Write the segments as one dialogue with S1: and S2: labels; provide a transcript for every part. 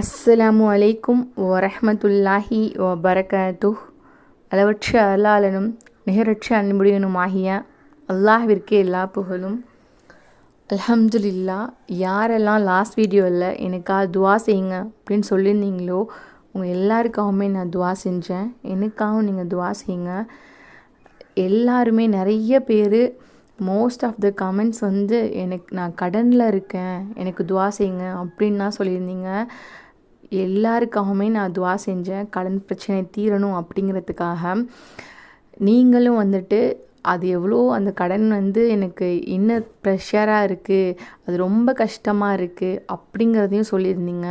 S1: அஸ்ஸலாமு அலைக்கும் வரஹ்மத்துல்லாஹி வபரகாத்து அளவற்ற அல்லாளனும் நிகரற்ற அன்புடையனும் ஆகிய அல்லாஹிற்கே எல்லா புகழும். அலமதுல்லா யாரெல்லாம் லாஸ்ட் வீடியோவில் எனக்காக துவா செய்யுங்க அப்படின்னு சொல்லியிருந்தீங்களோ உங்கள் எல்லாருக்காகவுமே நான் துவா செஞ்சேன். எனக்காகவும் நீங்கள் துவா செய்யுங்க. எல்லாருமே நிறைய பேர் மோஸ்ட் ஆஃப் த கமெண்ட்ஸ் வந்து எனக்கு நான் கடனில் இருக்கேன். எனக்கு துவா செய்யுங்க. அப்படின்னு தான் சொல்லியிருந்தீங்க. எல்லாருக்காகவுமே நான் துவா செஞ்சேன். கடன் பிரச்சனை தீரணும் அப்படிங்கிறதுக்காக. நீங்களும் வந்துட்டு அது எவ்வளோ அந்த கடன் வந்து எனக்கு இன்னும் ப்ரெஷராக இருக்குது அது ரொம்ப கஷ்டமாக இருக்குது அப்படிங்கிறதையும் சொல்லியிருந்தீங்க.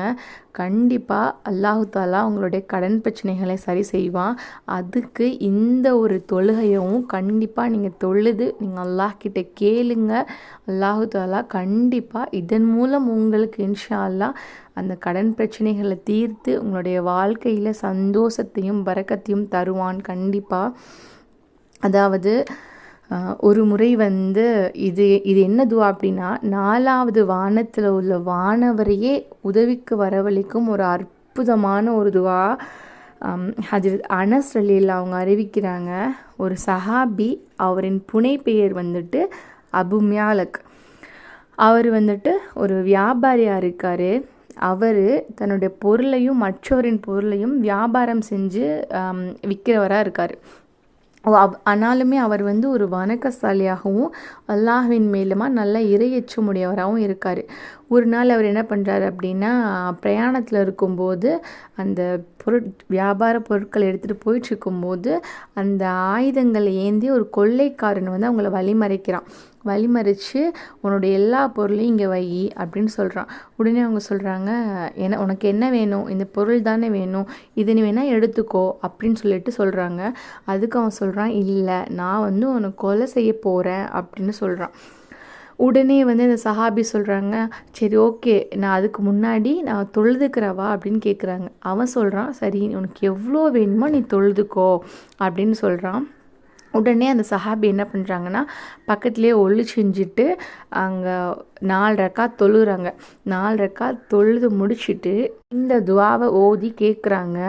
S1: கண்டிப்பாக அல்லாஹாலா உங்களுடைய கடன் பிரச்சனைகளை சரி செய்வான். அதுக்கு இந்த ஒரு தொழுகையும் கண்டிப்பாக நீங்கள் தொழுது நீங்கள் அல்லாஹ்கிட்ட கேளுங்க. அல்லாஹாலா கண்டிப்பாக இதன் மூலம் உங்களுக்கு இன்ஷா அந்த கடன் பிரச்சனைகளை தீர்த்து உங்களுடைய வாழ்க்கையில் சந்தோஷத்தையும் பறக்கத்தையும் தருவான் கண்டிப்பாக அதாவது ஒரு முறை வந்து இது இது என்ன துவா அப்படின்னா நாலாவது வானத்தில் உள்ள வானவரையே உதவிக்கு வரவழைக்கும் ஒரு அற்புதமான ஒரு துவா ஹஜரத் அனஸ் ரலீல் அவங்க அறிவிக்கிறாங்க. ஒரு சஹாபி அவரின் புனை பெயர் வந்துட்டு அபு மியாலக். அவர் வந்துட்டு ஒரு வியாபாரியாக இருக்கார். அவர் தன்னுடைய பொருளையும் மற்றவரின் பொருளையும் வியாபாரம் செஞ்சு விற்கிறவராக இருக்கார். ஆனாலுமே அவர் வந்து ஒரு வணக்கசாலியாகவும் அல்லாஹ்வின் மேலுமா நல்ல இறையச்சமுடையவராகவும் இருக்கார். ஒரு நாள் அவர் என்ன பண்ணுறாரு அப்படின்னா பிரயாணத்தில் இருக்கும்போது அந்த பொருட் வியாபார பொருட்கள் எடுத்துகிட்டு போயிட்டுருக்கும்போது அந்த ஆயுதங்களை ஏந்தி ஒரு கொள்ளைக்காரன் வந்து அவங்கள வழிமறைக்கிறான். வழிமறித்து உன்னோட எல்லா பொருளையும் இங்கே வை அப்படின்னு சொல்கிறான் உடனே அவங்க சொல்கிறாங்க என்ன உனக்கு என்ன வேணும்? இந்த பொருள் தானே வேணும்? இது நீ வேணால் எடுத்துக்கோ அப்படின்னு சொல்லிட்டு சொல்கிறாங்க அதுக்கு அவன் சொல்கிறான் இல்லை நான் வந்து உனக்கு கொலை செய்ய போகிறேன் அப்படின்னு சொல்கிறான் உடனே வந்து இந்த சஹாபி சொல்கிறாங்க சரி ஓகே நான் அதுக்கு முன்னாடி நான் தொழுதுக்கிறவா அப்படின்னு கேட்குறாங்க அவன் சொல்கிறான் சரி உனக்கு எவ்வளோ வேணுமோ நீ தொழுதுக்கோ அப்படின்னு சொல்கிறான் உடனே அந்த சஹாபி என்ன பண்ணுறாங்கன்னா பக்கத்துலேயே ஒளி செஞ்சுட்டு அங்கே நாலு ரக்கா தொழுகிறாங்க. நாலு ரக்கா தொழுது முடிச்சுட்டு இந்த துவாவை ஓதி கேட்குறாங்க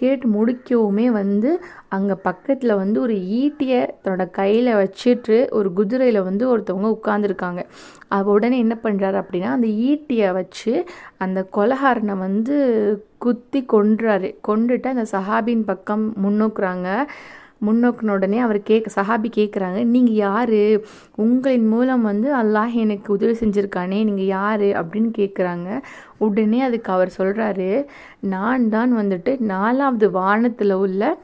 S1: கேட்டு முடிக்கவுமே வந்து அங்கே பக்கத்தில் வந்து ஒரு ஈட்டியை தன்னோட கையில் வச்சுட்டு ஒரு குதிரையில் வந்து ஒருத்தவங்க உட்காந்துருக்காங்க அவ உடனே என்ன பண்ணுறாரு அப்படின்னா அந்த ஈட்டியை வச்சு அந்த கொலகாரனை வந்து குத்தி கொன்றாரு. கொண்டுட்டு அந்த சஹாபின் பக்கம் முன்னோக்குறாங்க. முன்னோக்கின உடனே அவர் கேட்க சஹாபி கேட்குறாங்க நீங்கள் யார்? உங்களின் மூலம் வந்து அல்லாஹ் எனக்கு உதவி செஞ்சுருக்கானே நீங்கள் யார்? அப்படின்னு கேட்குறாங்க உடனே அதுக்கு அவர் சொல்கிறாரு நான் தான் வந்துட்டு நாலாவது வானத்தில் உள்ள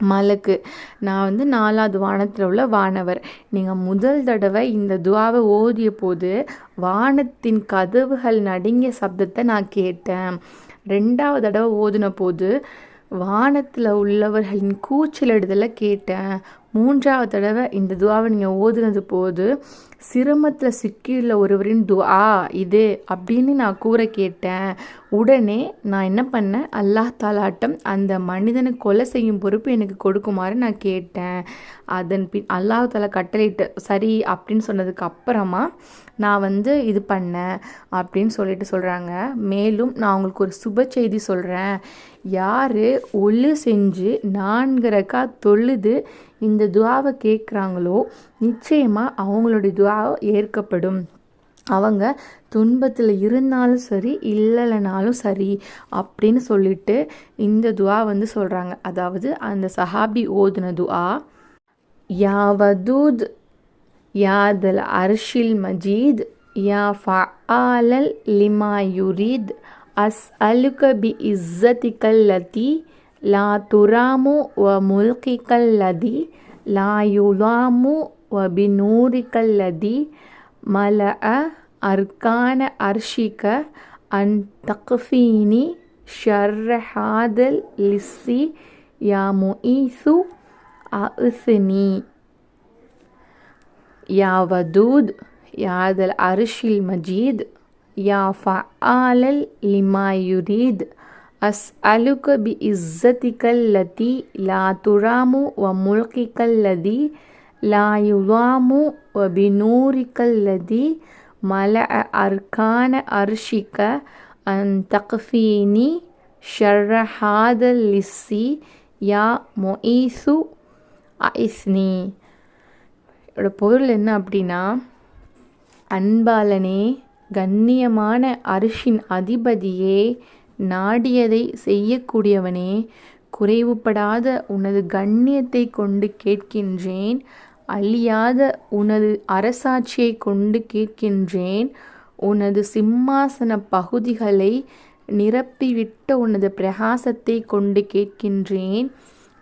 S1: மலக்கு. நான் வந்து நாலாவது வானத்தில் உள்ள வானவர். நீங்கள் முதல் தடவை இந்த துவாவை ஓதிய போது வானத்தின் கதவுகள் நடுங்கிய சப்தத்தை நான் கேட்டேன். ரெண்டாவது தடவை ஓதின போது வானத்தில் உள்ளவர்களின் கூச்சலிடுதலை கேட்டேன். மூன்றாவது தடவை இந்த துவாவை நீங்கள் ஓதுனது போது சிரமத்தில் சிக்கியுள்ள ஒருவரின் துவா இது அப்படின்னு நான் கூற கேட்டேன். உடனே நான் என்ன பண்ணேன்? அல்லாஹ் தாலாட்டம் அந்த மனிதனை கொலை செய்யும் பொறுப்பு எனக்கு கொடுக்குமாறு நான் கேட்டேன். அதன் பின் அல்லாஹ் தாலா கட்டளைட்டு சரி அப்படின்னு சொன்னதுக்கு அப்புறமா நான் வந்து இது பண்ணேன் அப்படின்னு சொல்லிட்டு சொல்கிறாங்க மேலும் நான் உங்களுக்கு ஒரு சுப செய்தி சொல்கிறேன் யார் ஒழு செஞ்சு நான்கு ரக்கா தொழுது இந்த துவாவை கேட்குறாங்களோ நிச்சயமாக அவங்களுடைய துவா ஏற்கப்படும். அவங்க துன்பத்தில் இருந்தாலும் சரி இல்லைனாலும் சரி அப்படின்னு சொல்லிட்டு இந்த துவா வந்து சொல்கிறாங்க அதாவது அந்த சஹாபி ஓதுன துவா யாவதூத் யாதல் அர்ஷில் மஜீத் யா ஃபஆலல் லிமா யுரீத் أسألك بإزتك التي لا ترام وملقك الذي لا يلام وبنورك الذي ملأ أركان أرشك أن تقفيني شر هذا لسي يا مؤيث أثني يا ودود يا ذا العرش المجيد. யா ஃபஆலல் லிமா யுரீத் أسألك بعزتك التي لا ترام وملكك الذي لا يضام وبنورك الذي ملأ أركان أرشك அன் தக்ஃபீனி ஷர்ர ஹாதல் லிஸ்ஸி யா மொஈசு ஐஸ்னி இதோட பொருள் என்ன அப்படின்னா அன்பாலனே கண்ணியமான அரிசின் அதிபதியே நாடியதை செய்யக்கூடியவனே குறைவுபடாத உனது கண்ணியத்தை கொண்டு கேட்கின்றேன் அழியாத உனது அரசாட்சியை கொண்டு கேட்கின்றேன் உனது சிம்மாசன பகுதிகளை நிரப்பிவிட்ட உனது பிரகாசத்தை கொண்டு கேட்கின்றேன்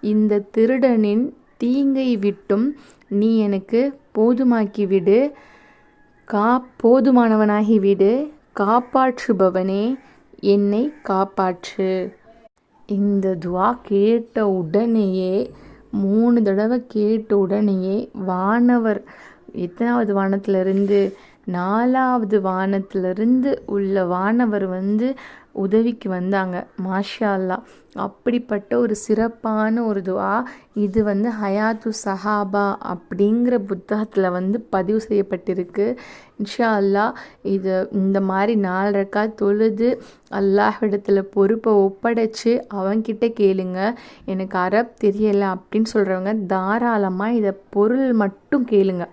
S1: இந்த திருடனின் தீங்கை விட்டும் நீ எனக்கு போதுமாக்கிவிடு கா போதுமானவனாகிவிடு காப்பாற்றுபவனே என்னை காப்பாற்று. இந்த துவா கேட்ட உடனேயே மூணு தடவை கேட்ட உடனேயே வானவர் எத்தனாவது வானத்திலிருந்து நாலாவது வானத்திலிருந்து உள்ள வானவர் வந்து உதவிக்கு வந்தாங்க. மாஷா அல்லா அப்படிப்பட்ட ஒரு சிறப்பான ஒரு துவா. இது வந்து ஹயாத்து சஹாபா அப்படிங்கிற புத்தகத்தில் வந்து பதிவு செய்யப்பட்டிருக்கு. இன்ஷா அல்லா இது இந்த மாதிரி நாலரைக்கா தொழுது அல்லாஹிடத்தில் பொறுப்பை ஒப்படைச்சு அவன்கிட்ட கேளுங்க. எனக்கு அரப் தெரியலை அப்படின்னு சொல்கிறவங்க தாராளமாக இதை பொருள் மட்டும் கேளுங்க.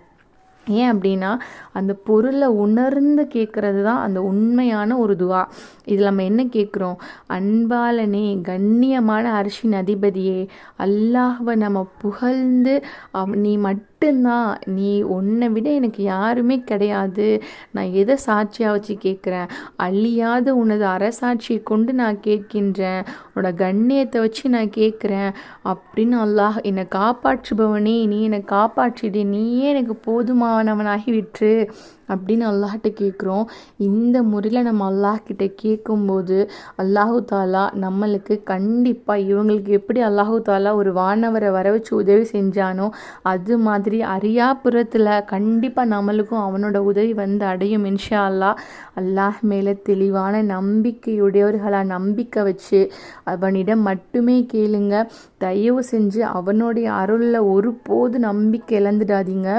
S1: ஏன் அப்படின்னா அந்த பொருளை உணர்ந்து கேட்குறது தான் அந்த உண்மையான ஒரு துவா. இதில் நம்ம என்ன கேட்குறோம்? அன்பாலனே கண்ணியமான அரிசின் அதிபதியே அல்லாஹ்வை நம்ம புகழ்ந்து அவ் நீ மட் மட்டும்தான். நீ உன்னை விட எனக்கு யாருமே கிடையாது. நான் எதை சாட்சியாக வச்சு கேட்குறேன் அழியாத உனது அரசாட்சியை கொண்டு நான் கேட்கின்றேன். உன்னோட கண்ணியத்தை வச்சு நான் கேட்குறேன் அப்படின்னு அல்லாஹ் என்னை காப்பாற்றுபவனே நீ என்னை காப்பாற்றிடு. நீயே எனக்கு போதுமானவனாகி விட்டுரு அப்படின்னு அல்லாஹ்கிட்ட கேட்குறோம் இந்த முறையில் நம்ம அல்லாஹ்கிட்ட கேட்கும்போது அல்லாஹு தாலா நம்மளுக்கு கண்டிப்பாக இவங்களுக்கு எப்படி அல்லாஹு தாலா ஒரு வானவரை வர வச்சு உதவி செஞ்சானோ அது மாதிரி அரியாபுரத்தில் கண்டிப்பாக நம்மளுக்கும் அவனோட உதவி வந்து அடையும் இன்ஷா அல்லாஹ் அல்லாஹ் மேலே தெளிவான நம்பிக்கையுடையவர்களாக நம்பிக்கை வச்சு அவனிடம் மட்டுமே கேளுங்க. தயவு செஞ்சு அவனுடைய அருளில் ஒருபோது நம்பிக்கை இழந்துடாதீங்க.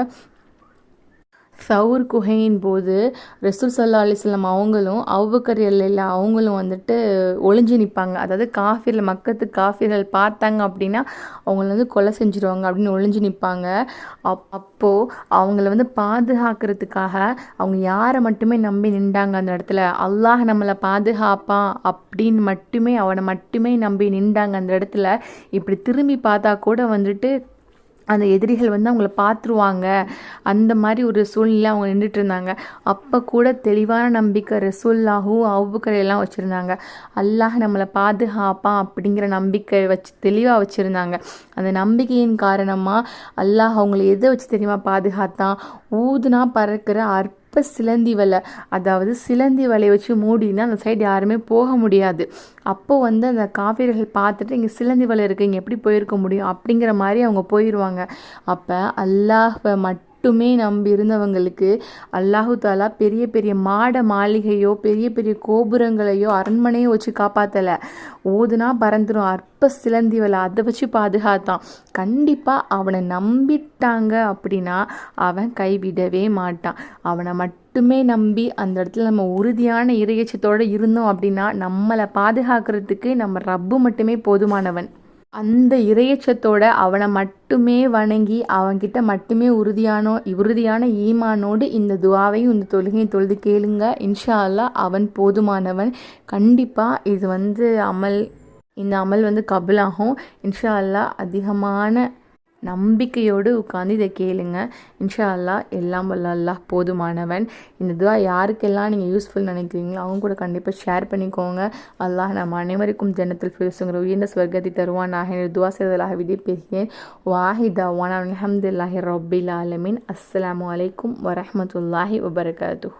S1: சவுர் குகையின் போது ரசூல் சல்லா அலிஸ்லாம் அவங்களும் அவுபக்கர் எல்லையில் அவங்களும் வந்துட்டு ஒளிஞ்சு நிற்பாங்க அதாவது காஃபிரில் மக்கத்து காஃபிர்கள் பார்த்தாங்க அப்படின்னா அவங்கள வந்து கொலை செஞ்சுருவாங்க அப்படின்னு ஒளிஞ்சு நிற்பாங்க அப் அப்போது அவங்கள வந்து பாதுகாக்கிறதுக்காக அவங்க யாரை மட்டுமே நம்பி நின்றாங்க அந்த இடத்துல? அல்லாஹ் நம்மளை பாதுகாப்பான் அப்படின்னு மட்டுமே அவனை மட்டுமே நம்பி நின்றாங்க அந்த இடத்துல. இப்படி திரும்பி பார்த்தா கூட வந்துட்டு அந்த எதிரிகள் வந்து அவங்கள பார்த்துருவாங்க. அந்த மாதிரி ஒரு சூழ்நிலை அவங்க நின்றுட்டு இருந்தாங்க அப்போ கூட தெளிவான நம்பிக்கை ரசூல்லாகவும் அவுபக்கர் வச்சுருந்தாங்க. அல்லாஹ் நம்மளை பாதுகாப்பான் அப்படிங்கிற நம்பிக்கை வச்சு தெளிவாக வச்சுருந்தாங்க. அந்த நம்பிக்கையின் காரணமாக அல்லாஹ் அவங்கள எதை வச்சு தெரியுமா பாதுகாத்தான்? ஊதுனா பறக்கிற அற்ப இப்போ சிலந்தி வலை. அதாவது சிலந்தி வலையை வச்சு மூடினா அந்த சைடு யாருமே போக முடியாது. அப்போ வந்து அந்த காவிரிகள் பார்த்துட்டு இங்கே சிலந்தி வலை இருக்குது இங்கே எப்படி போயிருக்க முடியும்? அப்படிங்கிற மாதிரி அவங்க போயிடுவாங்க அப்போ அல்லாஹை மட்டும் மட்டுமே நம்பி இருந்தவங்களுக்கு அல்லாஹு தாலா பெரிய பெரிய மாட மாளிகையோ பெரிய பெரிய கோபுரங்களையோ அரண்மனையோ வச்சு காப்பாற்றலை ஓதுனா பறந்துடும் அற்ப சிலந்தி வலை அதை வச்சு பாதுகாத்தான். கண்டிப்பாக அவனை நம்பிட்டாங்க அப்படின்னா அவன் கைவிடவே மாட்டான். அவனை மட்டுமே நம்பி அந்த இடத்துல நம்ம உறுதியான இறையச்சத்தோடு இருந்தோம் அப்படின்னா நம்மளை பாதுகாக்கிறதுக்கு நம்ம ரப்பு மட்டுமே போதுமானவன். அந்த இறையச்சத்தோட அவனை மட்டுமே வணங்கி அவன்கிட்ட மட்டுமே உறுதியானோ உறுதியான ஈமானோடு இந்த துவாவையும் இந்த தொழுகையும் தொழுது கேளுங்க. இன்ஷா அல்லா அவன் போதுமானவன். கண்டிப்பாக இது வந்து அமல் இந்த அமல் வந்து கபிலாகும். இன்ஷா அல்லா அதிகமான நம்பிக்கையோடு உட்காந்து இதை கேளுங்க. இன்ஷா அல்லா எல்லாம் வல்ல அல்லாஹ் போதுமானவன். இந்த துவா யாருக்கெல்லாம் நீங்கள் யூஸ்ஃபுல் நினைக்கிறீங்களோ அவங்க கூட கண்டிப்பாக ஷேர் பண்ணிக்கோங்க. அல்லாஹ் நம்ம அனைவருக்கும் ஜனத்தில் ஃபிரசுங்கிற உயர்ந்த ஸ்வர்க்கத்தை தருவான் நான் துவா செய்தலாக விதி பேசுகிறேன் வாஹிதா வான் அலமதுல்லாஹி ரபில் ஆலமின். அஸ்லாம் அலைக்கும் வரமத்துல்லாஹி வபரகாத்து